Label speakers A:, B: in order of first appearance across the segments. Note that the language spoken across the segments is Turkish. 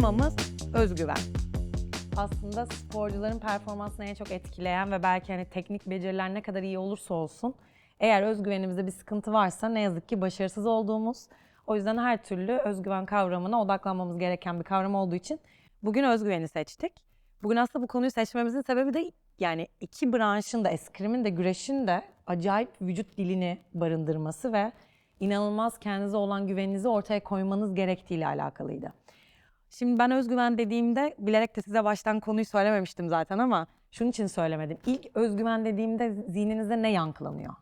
A: Temamız özgüven. Aslında sporcuların performansını en çok etkileyen ve belki hani teknik beceriler ne kadar iyi olursa olsun eğer özgüvenimizde bir sıkıntı varsa ne yazık ki başarısız olduğumuz. O yüzden her türlü özgüven kavramına odaklanmamız gereken bir kavram olduğu için bugün özgüveni seçtik. Bugün aslında bu konuyu seçmemizin sebebi de yani iki branşın da eskrimin de güreşin de acayip vücut dilini barındırması ve inanılmaz kendinize olan güveninizi ortaya koymanız gerektiğiyle alakalıydı. Şimdi ben özgüven dediğimde bilerek de size baştan konuyu söylememiştim zaten ama şunun için söylemedim. İlk özgüven dediğimde zihninizde ne yankılanıyor?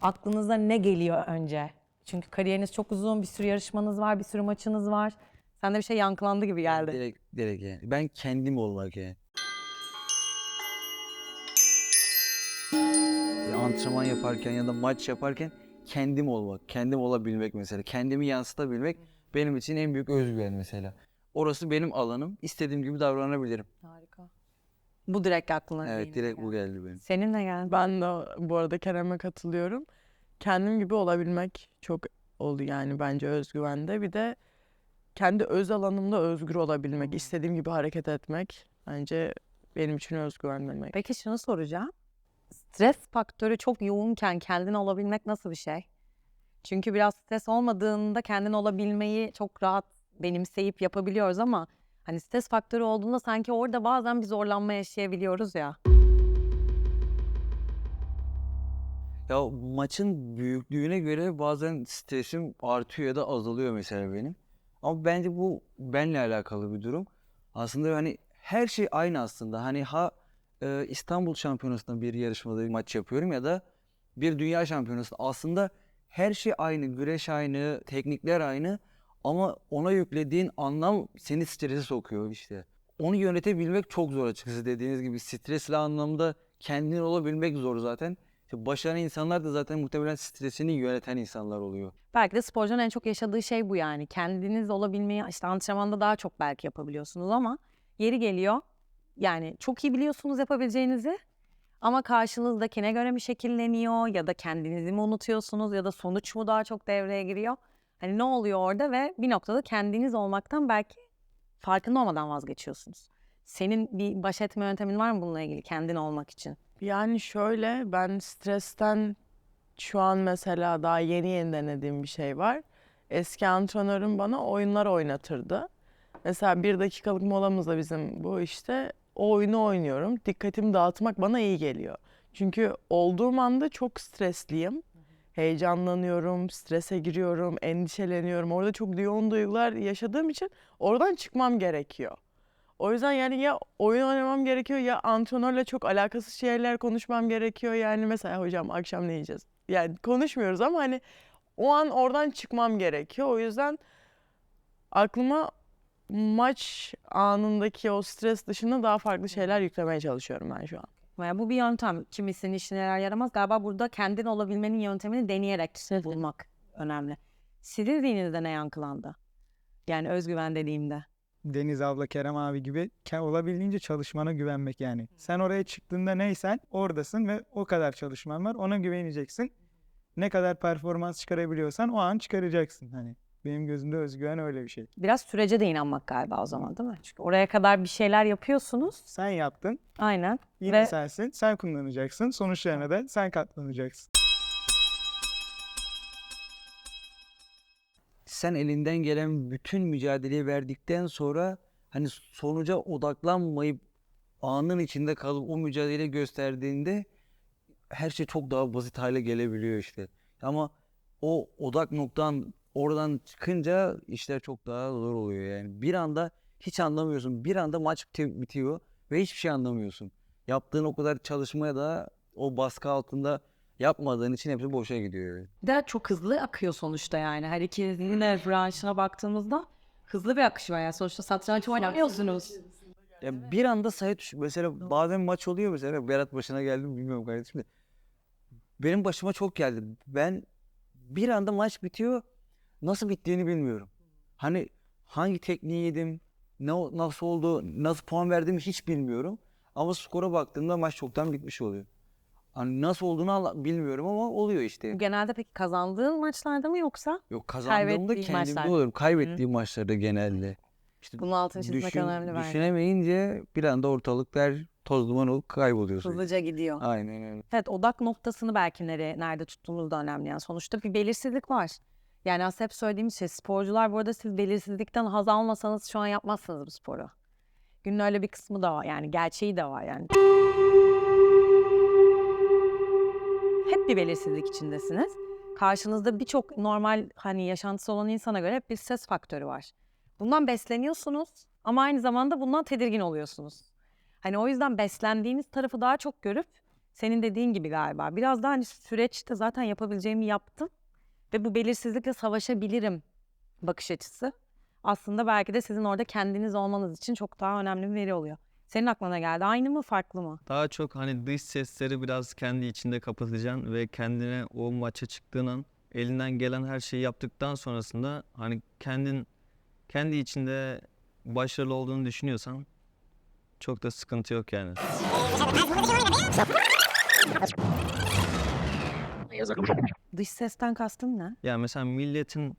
A: Aklınıza ne geliyor önce? Çünkü kariyeriniz çok uzun, bir sürü yarışmanız var, bir sürü maçınız var. Sende bir şey yankılandı gibi geldi.
B: Direkt, direkt yani. Ben kendim olmak yani. Ya Antrenman yaparken ya da maç yaparken kendim olmak, kendim olabilmek mesela. Kendimi yansıtabilmek benim için en büyük özgüven mesela. Orası benim alanım. İstediğim gibi davranabilirim.
A: Harika. Bu direkt aklına
B: Evet direkt bu
A: geldi.
B: benim.
A: Senin ne geldi?
C: Ben de bu arada Kerem'e katılıyorum. Kendim gibi olabilmek çok oldu yani bence özgüvende. Bir de kendi öz alanımda özgür olabilmek, istediğim gibi hareket etmek bence benim için özgüven demek.
A: Peki şunu soracağım. Stres faktörü çok yoğunken kendin olabilmek nasıl bir şey? Çünkü biraz stres olmadığında kendin olabilmeyi çok rahat benimseyip yapabiliyoruz ama hani stres faktörü olduğunda sanki orada bazen bir zorlanma yaşayabiliyoruz ya.
B: Ya maçın büyüklüğüne göre bazen stresim artıyor ya da azalıyor mesela benim. Ama bence bu benle alakalı bir durum. Aslında hani her şey aynı aslında. Hani ha e, İstanbul Şampiyonası'nda bir yarışmada bir maç yapıyorum ya da bir dünya şampiyonası. Aslında her şey aynı, güreş aynı, teknikler aynı ama ona yüklediğin anlam seni strese sokuyor işte. Onu yönetebilmek çok zor açıkçası dediğiniz gibi stresli anlamda kendin olabilmek zor zaten. Başaran insanlar da zaten muhtemelen stresini yöneten insanlar oluyor.
A: Belki de sporcunun en çok yaşadığı şey bu yani. Kendiniz olabilmeyi işte antrenmanda daha çok belki yapabiliyorsunuz ama yeri geliyor. Yani çok iyi biliyorsunuz yapabileceğinizi ama karşınızdakine göre mi şekilleniyor ya da kendinizi mi unutuyorsunuz ya da sonuç mu daha çok devreye giriyor? Hani ne oluyor orada ve bir noktada kendiniz olmaktan belki farkında olmadan vazgeçiyorsunuz. Senin bir baş etme yöntemin var mı bununla ilgili kendin olmak için?
C: Yani şöyle ben stresten şu an mesela daha yeni yeni denediğim bir şey var. Eski antrenörüm bana oyunlar oynatırdı. Mesela bir dakikalık molamızda bizim bu işte o oyunu oynuyorum. Dikkatimi dağıtmak bana iyi geliyor. Çünkü olduğum anda çok stresliyim. Heyecanlanıyorum, strese giriyorum, endişeleniyorum. Orada çok yoğun duygular yaşadığım için oradan çıkmam gerekiyor. O yüzden yani ya oyun oynamam gerekiyor ya antrenörle çok alakasız şeyler konuşmam gerekiyor. Yani mesela hocam akşam ne yiyeceğiz? Yani konuşmuyoruz ama hani o an oradan çıkmam gerekiyor. O yüzden aklıma maç anındaki o stres dışında daha farklı şeyler yüklemeye çalışıyorum ben şu an.
A: Veya bu bir yöntem. Kimisinin işine yarar yaramaz. Galiba burada kendin olabilmenin yöntemini deneyerek bulmak önemli. Sizin zihninizde ne yankılandı? Yani özgüven dediğimde.
D: Deniz abla, Kerem abi gibi olabildiğince çalışmana güvenmek yani. Sen oraya çıktığında neysen oradasın ve o kadar çalışman var. Ona güveneceksin. Ne kadar performans çıkarabiliyorsan o an çıkaracaksın. Hani benim gözümde özgüven öyle bir şey.
A: Biraz sürece de inanmak galiba o zaman değil mi? Çünkü oraya kadar bir şeyler yapıyorsunuz.
D: Sen yaptın,
A: Aynen.
D: yine
A: Ve-
D: sensin, sen kullanacaksın. Sonuçlarına da sen katlanacaksın.
B: Sen elinden gelen bütün mücadeleyi verdikten sonra hani sonuca odaklanmayıp anın içinde kalıp o mücadeleyi gösterdiğinde her şey çok daha basit hale gelebiliyor işte. Ama o odak noktan oradan çıkınca işler çok daha zor oluyor yani. Bir anda hiç anlamıyorsun. Bir anda maç biti- bitiyor ve hiçbir şey anlamıyorsun. Yaptığın o kadar çalışmaya da o baskı altında yapmadığın için hepsi boşa gidiyor.
A: de çok hızlı akıyor sonuçta yani. Her ikisinin de branşına baktığımızda hızlı bir akış var. Yani sonuçta satranç oynamıyorsunuz.
B: Ya bir anda sayı düş mesela bazen maç oluyor mesela Berat başına geldi mi bilmiyorum kardeşim de. Benim başıma çok geldi. Ben bir anda maç bitiyor. Nasıl bittiğini bilmiyorum. Hani hangi tekniği yedim, ne nasıl oldu, nasıl puan verdiğimi hiç bilmiyorum. Ama skora baktığımda maç çoktan bitmiş oluyor. Hani nasıl olduğunu bilmiyorum ama oluyor işte.
A: Bu genelde peki kazandığın maçlarda mı yoksa?
B: Yok kazandığımda kendimde
A: maçlar.
B: oluyorum. Kaybettiğim maçlarda genelde. İşte
A: Bunun altını çizmek
B: düşün-
A: önemli bence.
B: Düşünemeyince bir anda ortalıklar toz duman olup kayboluyorsun.
A: Hızlıca gidiyor.
B: Aynen öyle.
A: Evet odak noktasını belki nereye, nerede tuttuğumuz da önemli. Yani sonuçta bir belirsizlik var. Yani aslında hep söylediğimiz şey sporcular bu arada siz belirsizlikten haz almasanız şu an yapmazsınız bu sporu. Günün öyle bir kısmı da var yani gerçeği de var yani. Hep bir belirsizlik içindesiniz. Karşınızda birçok normal hani yaşantısı olan insana göre hep bir ses faktörü var. Bundan besleniyorsunuz ama aynı zamanda bundan tedirgin oluyorsunuz. Hani o yüzden beslendiğiniz tarafı daha çok görüp senin dediğin gibi galiba biraz daha hani süreçte zaten yapabileceğimi yaptım ve bu belirsizlikle savaşabilirim bakış açısı. Aslında belki de sizin orada kendiniz olmanız için çok daha önemli bir veri oluyor. Senin aklına geldi. Aynı mı farklı mı?
E: Daha çok hani dış sesleri biraz kendi içinde kapatacaksın ve kendine o maça çıktığın an elinden gelen her şeyi yaptıktan sonrasında hani kendin kendi içinde başarılı olduğunu düşünüyorsan çok da sıkıntı yok yani.
A: Dış sesten kastın ne?
E: Yani mesela milletin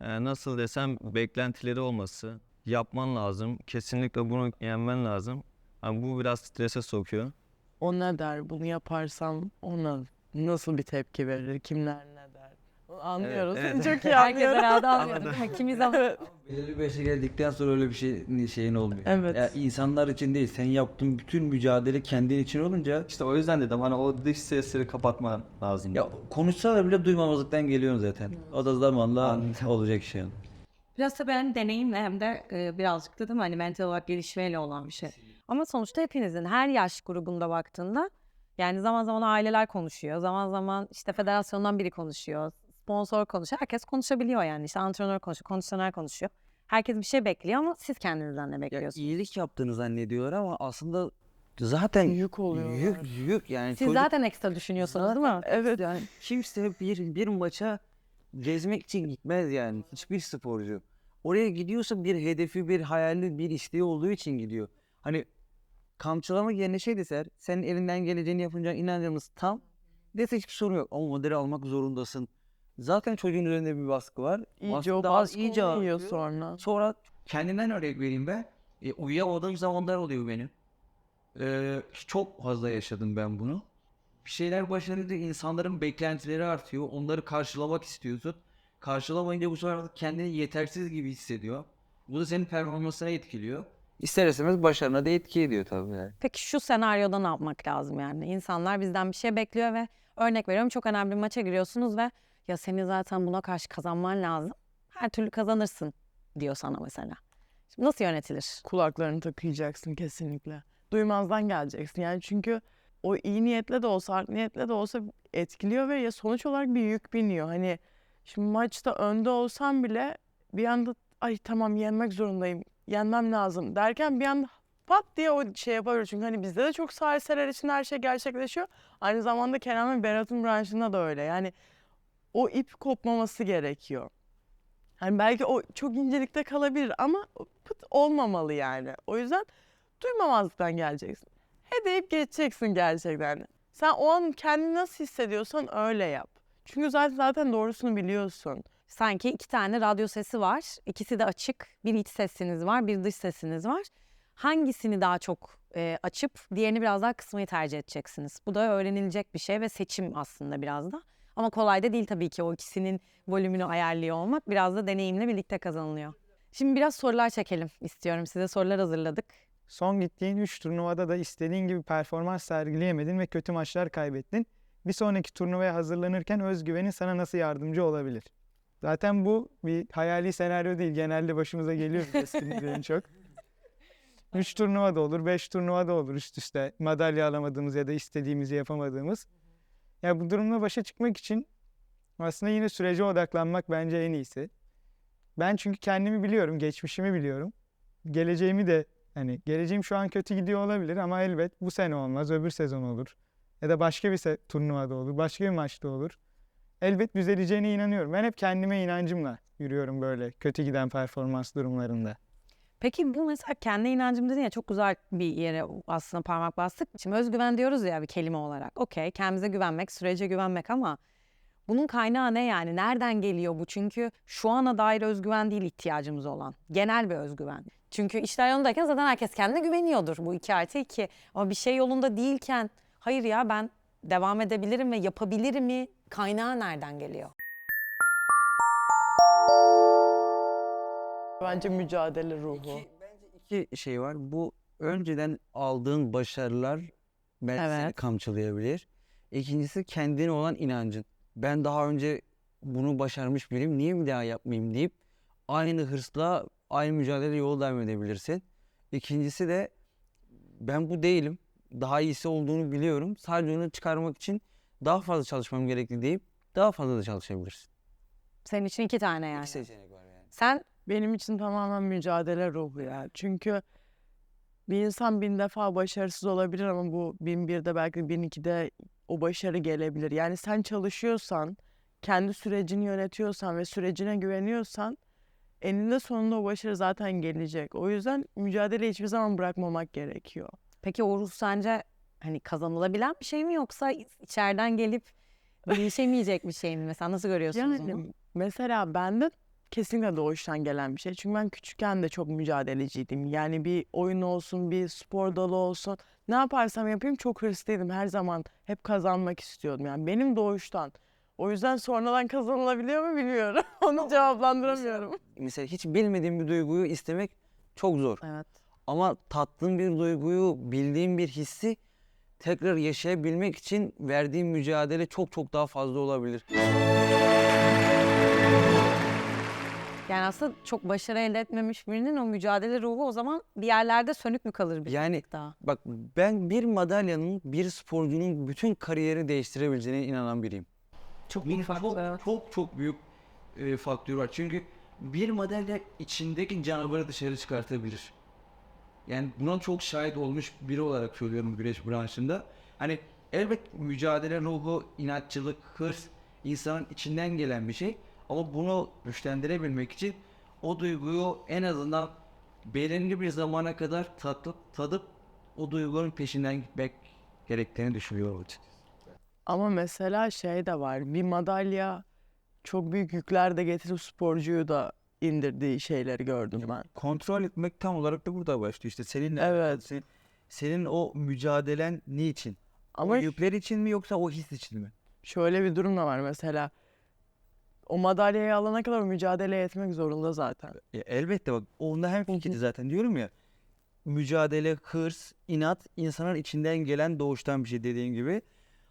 E: e, nasıl desem beklentileri olması, yapman lazım. Kesinlikle bunu yenmen lazım. Hani bu biraz strese sokuyor.
C: O ne der? Bunu yaparsam ona nasıl bir tepki verir? Kimler? Anlıyoruz.
B: evet.
C: Çok iyi
A: Herkes
C: anlıyorum.
A: herhalde anlıyor değil mi? Kimi zaman.
B: Belirli bir yaşa geldikten sonra öyle bir şey şeyin olmuyor.
C: Evet.
B: Ya insanlar için değil, sen yaptığın bütün mücadele kendin için olunca
E: İşte o yüzden dedim hani o dış sesleri kapatman lazım.
B: ya konuşsalar bile duymamazlıktan geliyorsun zaten. O da zamanla olacak şey.
A: Biraz tabii hani deneyimle hem de e, birazcık da değil mi? Hani mental olarak gelişmeyle olan bir şey. Ama sonuçta hepinizin her yaş grubunda baktığında yani zaman zaman aileler konuşuyor. Zaman zaman işte federasyondan biri konuşuyor. Sponsor konuşuyor. Herkes konuşabiliyor yani. İşte antrenör konuşuyor, kondisyoner konuşuyor. Herkes bir şey bekliyor ama siz kendinizden ne
B: Ya
A: bekliyorsunuz?
B: iyilik yaptığını zannediyorlar ama aslında zaten
C: Yük oluyorlar.
B: Yük, yük yani
A: Siz
B: çocuk-
A: zaten ekstra düşünüyorsunuz değil mi?
C: Evet.
B: yani kimse bir bir maça gezmek için gitmez yani. Hiçbir sporcu. Oraya gidiyorsa bir hedefi, bir hayali, bir isteği olduğu için gidiyor. Hani kamçılama yerine şey deser, senin elinden geleceğini yapınca inancımız tam. Dese hiçbir sorun yok. Ama modeli almak zorundasın. Zaten çocuğun üzerinde bir baskı var.
C: İyice o
B: Aslında
C: baskı
B: iyice artıyor.
C: sonra.
B: Sonra kendimden örnek vereyim ben. E, uyuyamadığım zamanlar oluyor benim. Ee, çok fazla yaşadım ben bunu. Bir şeyler başarınca insanların beklentileri artıyor. Onları karşılamak istiyorsun. Karşılamayınca bu sefer kendini yetersiz gibi hissediyor. Bu da senin performansına etkiliyor. İster istemez başarına da etki ediyor tabii yani.
A: Peki şu senaryoda ne yapmak lazım yani? İnsanlar bizden bir şey bekliyor ve örnek veriyorum çok önemli bir maça giriyorsunuz ve ya senin zaten buna karşı kazanman lazım. Her türlü kazanırsın diyor sana mesela. Şimdi nasıl yönetilir?
C: Kulaklarını tıkayacaksın kesinlikle. Duymazdan geleceksin. Yani çünkü o iyi niyetle de olsa, art niyetle de olsa etkiliyor ve ya sonuç olarak bir yük biniyor. Hani şimdi maçta önde olsam bile bir anda ay tamam yenmek zorundayım, yenmem lazım derken bir anda pat diye o şey yapabilir. Çünkü hani bizde de çok sahilseler için her şey gerçekleşiyor. Aynı zamanda Kenan ve Berat'ın branşında da öyle. Yani o ip kopmaması gerekiyor. Hani belki o çok incelikte kalabilir ama pıt olmamalı yani. O yüzden duymamazlıktan geleceksin. He deyip geçeceksin gerçekten. Sen o an kendini nasıl hissediyorsan öyle yap. Çünkü zaten zaten doğrusunu biliyorsun.
A: Sanki iki tane radyo sesi var. İkisi de açık. Bir iç sesiniz var, bir dış sesiniz var. Hangisini daha çok e, açıp diğerini biraz daha kısmayı tercih edeceksiniz. Bu da öğrenilecek bir şey ve seçim aslında biraz da. Ama kolay da değil tabii ki o ikisinin volümünü ayarlıyor olmak. Biraz da deneyimle birlikte kazanılıyor. Şimdi biraz sorular çekelim istiyorum. Size sorular hazırladık.
D: Son gittiğin 3 turnuvada da istediğin gibi performans sergileyemedin ve kötü maçlar kaybettin. Bir sonraki turnuvaya hazırlanırken özgüvenin sana nasıl yardımcı olabilir? Zaten bu bir hayali senaryo değil. Genelde başımıza geliyor eskiden en çok. 3 turnuva da olur, 5 turnuva da olur üst üste. Madalya alamadığımız ya da istediğimizi yapamadığımız. Ya bu durumla başa çıkmak için aslında yine sürece odaklanmak bence en iyisi. Ben çünkü kendimi biliyorum, geçmişimi biliyorum. Geleceğimi de Hani geleceğim şu an kötü gidiyor olabilir ama elbet bu sene olmaz, öbür sezon olur. Ya da başka bir se- turnuvada olur, başka bir maçta olur. Elbet düzeleceğine inanıyorum. Ben hep kendime inancımla yürüyorum böyle kötü giden performans durumlarında.
A: Peki bu mesela kendi inancım dedin ya çok güzel bir yere aslında parmak bastık. Şimdi özgüven diyoruz ya bir kelime olarak. Okey kendimize güvenmek, sürece güvenmek ama bunun kaynağı ne yani? Nereden geliyor bu? Çünkü şu ana dair özgüven değil ihtiyacımız olan. Genel bir özgüven. Çünkü işler yolundayken zaten herkes kendine güveniyordur. Bu 2 artı 2. Ama bir şey yolunda değilken hayır ya ben devam edebilirim ve yapabilirim mi? Kaynağı nereden geliyor?
C: Bence mücadele ruhu.
B: İki, bence iki şey var. Bu önceden aldığın başarılar belki seni
A: Evet.
B: kamçılayabilir. İkincisi kendine olan inancın. Ben daha önce bunu başarmış biriyim. Niye bir daha yapmayayım deyip aynı hırsla aynı mücadele yolu devam edebilirsin. İkincisi de ben bu değilim. Daha iyisi olduğunu biliyorum. Sadece onu çıkarmak için daha fazla çalışmam gerekli deyip daha fazla da çalışabilirsin.
A: Senin için iki tane yani.
B: İki seçenek var yani.
A: Sen
C: Benim için tamamen mücadele ruhu ya. Çünkü bir insan bin defa başarısız olabilir ama bu bin birde belki bin ikide o başarı gelebilir. Yani sen çalışıyorsan, kendi sürecini yönetiyorsan ve sürecine güveniyorsan eninde sonunda o başarı zaten gelecek. O yüzden mücadele hiçbir zaman bırakmamak gerekiyor.
A: peki o ruh sence hani kazanılabilen bir şey mi yoksa içeriden gelip değişemeyecek bir şey mi? Mesela nasıl görüyorsunuz onu?
C: Yani mesela bende kesinlikle doğuştan gelen bir şey. Çünkü ben küçükken de çok mücadeleciydim. Yani bir oyun olsun, bir spor dalı olsun. Ne yaparsam yapayım çok hırslıydım. Her zaman hep kazanmak istiyordum. Yani benim doğuştan. O yüzden sonradan kazanılabiliyor mu bilmiyorum. Onu cevaplandıramıyorum.
B: Mesela hiç bilmediğin bir duyguyu istemek çok zor.
A: Evet.
B: Ama tattığın bir duyguyu, bildiğin bir hissi tekrar yaşayabilmek için verdiğin mücadele çok çok daha fazla olabilir.
A: Yani aslında çok başarı elde etmemiş birinin o mücadele ruhu o zaman bir yerlerde sönük mü kalır bir
B: Yani
A: daha?
B: bak ben bir madalyanın bir sporcunun bütün kariyeri değiştirebileceğine inanan biriyim. Çok çok, çok çok büyük e, faktör var. Çünkü bir madalya içindeki canavarı dışarı çıkartabilir. Yani buna çok şahit olmuş biri olarak söylüyorum güreş branşında. Hani elbet mücadele ruhu, inatçılık, hırs insanın içinden gelen bir şey. Ama bunu güçlendirebilmek için o duyguyu en azından belirli bir zamana kadar tatıp, tadıp o duygunun peşinden gitmek gerektiğini düşünüyorum açıkçası.
C: Ama mesela şey de var. Bir madalya çok büyük yükler de getirip sporcuyu da indirdiği şeyleri gördüm ben.
F: kontrol etmek tam olarak da burada başlıyor. İşte seninle
C: Evet.
F: senin, senin o mücadelen niçin?
C: Ama
F: o yükler için mi yoksa o his için mi?
C: şöyle bir durum da var mesela. O madalyayı alana kadar mücadele etmek zorunda zaten.
F: E, elbette bak onda hem fikri zaten diyorum ya. Mücadele, hırs, inat insanın içinden gelen doğuştan bir şey dediğin gibi.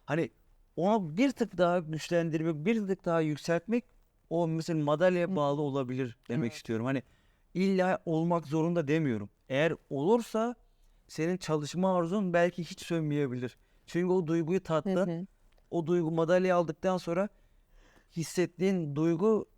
F: Hani onu bir tık daha güçlendirmek, bir tık daha yükseltmek o mesela madalyaya bağlı olabilir demek istiyorum. Hani illa olmak zorunda demiyorum. Eğer olursa senin çalışma arzun belki hiç sönmeyebilir. Çünkü o duyguyu tattın. o duygu madalya aldıktan sonra hissettiğin duygu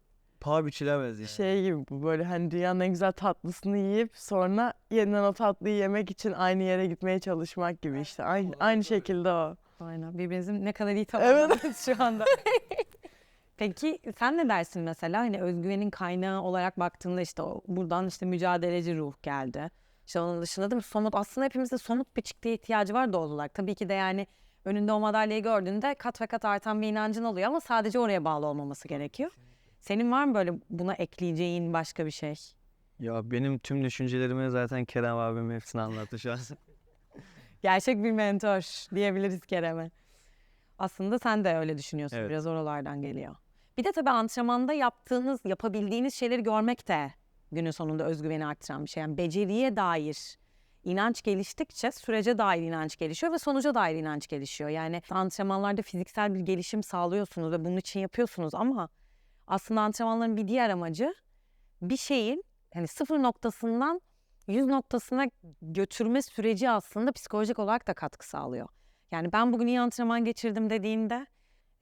F: paha biçilemez yani.
C: Şey gibi bu böyle hani dünyanın en güzel tatlısını yiyip sonra yeniden o tatlıyı yemek için aynı yere gitmeye çalışmak gibi işte. Aynı, aynı şekilde o.
A: Aynen. Birbirinizin ne kadar iyi tamamladınız şu anda. Peki sen ne dersin mesela hani özgüvenin kaynağı olarak baktığında işte o, buradan işte mücadeleci ruh geldi. İşte onun dışında değil mi somut aslında hepimizde somut bir çıktıya ihtiyacı var doğal olarak. Tabii ki de yani önünde o madalyayı gördüğünde kat ve kat artan bir inancın oluyor ama sadece oraya bağlı olmaması gerekiyor. Senin var mı böyle buna ekleyeceğin başka bir şey?
E: Ya benim tüm düşüncelerimi zaten Kerem abim hepsini anlattı şu an.
A: Gerçek bir mentor diyebiliriz Kerem'e. Aslında sen de öyle düşünüyorsun.
E: Evet.
A: Biraz oralardan geliyor. Bir de tabii antrenmanda yaptığınız, yapabildiğiniz şeyleri görmek de günün sonunda özgüveni arttıran bir şey. Yani beceriye dair inanç geliştikçe sürece dair inanç gelişiyor ve sonuca dair inanç gelişiyor. Yani antrenmanlarda fiziksel bir gelişim sağlıyorsunuz ve bunun için yapıyorsunuz ama aslında antrenmanların bir diğer amacı bir şeyin hani sıfır noktasından 100 noktasına götürme süreci aslında psikolojik olarak da katkı sağlıyor. Yani ben bugün iyi antrenman geçirdim dediğinde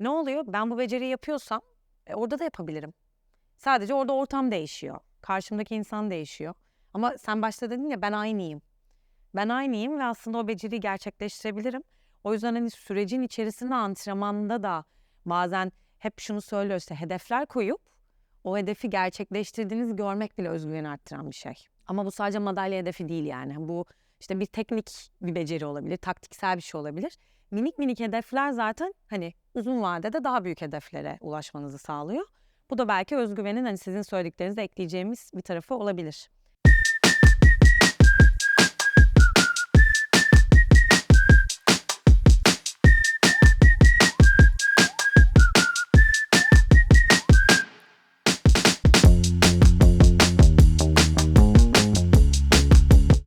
A: ne oluyor? Ben bu beceriyi yapıyorsam e, orada da yapabilirim. Sadece orada ortam değişiyor. Karşımdaki insan değişiyor. Ama sen başta dedin ya ben aynıyım. Ben aynıyım ve aslında o beceriyi gerçekleştirebilirim. O yüzden hani sürecin içerisinde antrenmanda da bazen hep şunu söylüyor işte hedefler koyup o hedefi gerçekleştirdiğinizi görmek bile özgüveni arttıran bir şey. Ama bu sadece madalya hedefi değil yani. Bu işte bir teknik bir beceri olabilir, taktiksel bir şey olabilir. Minik minik hedefler zaten hani uzun vadede daha büyük hedeflere ulaşmanızı sağlıyor. Bu da belki özgüvenin hani sizin söylediklerinizde ekleyeceğimiz bir tarafı olabilir.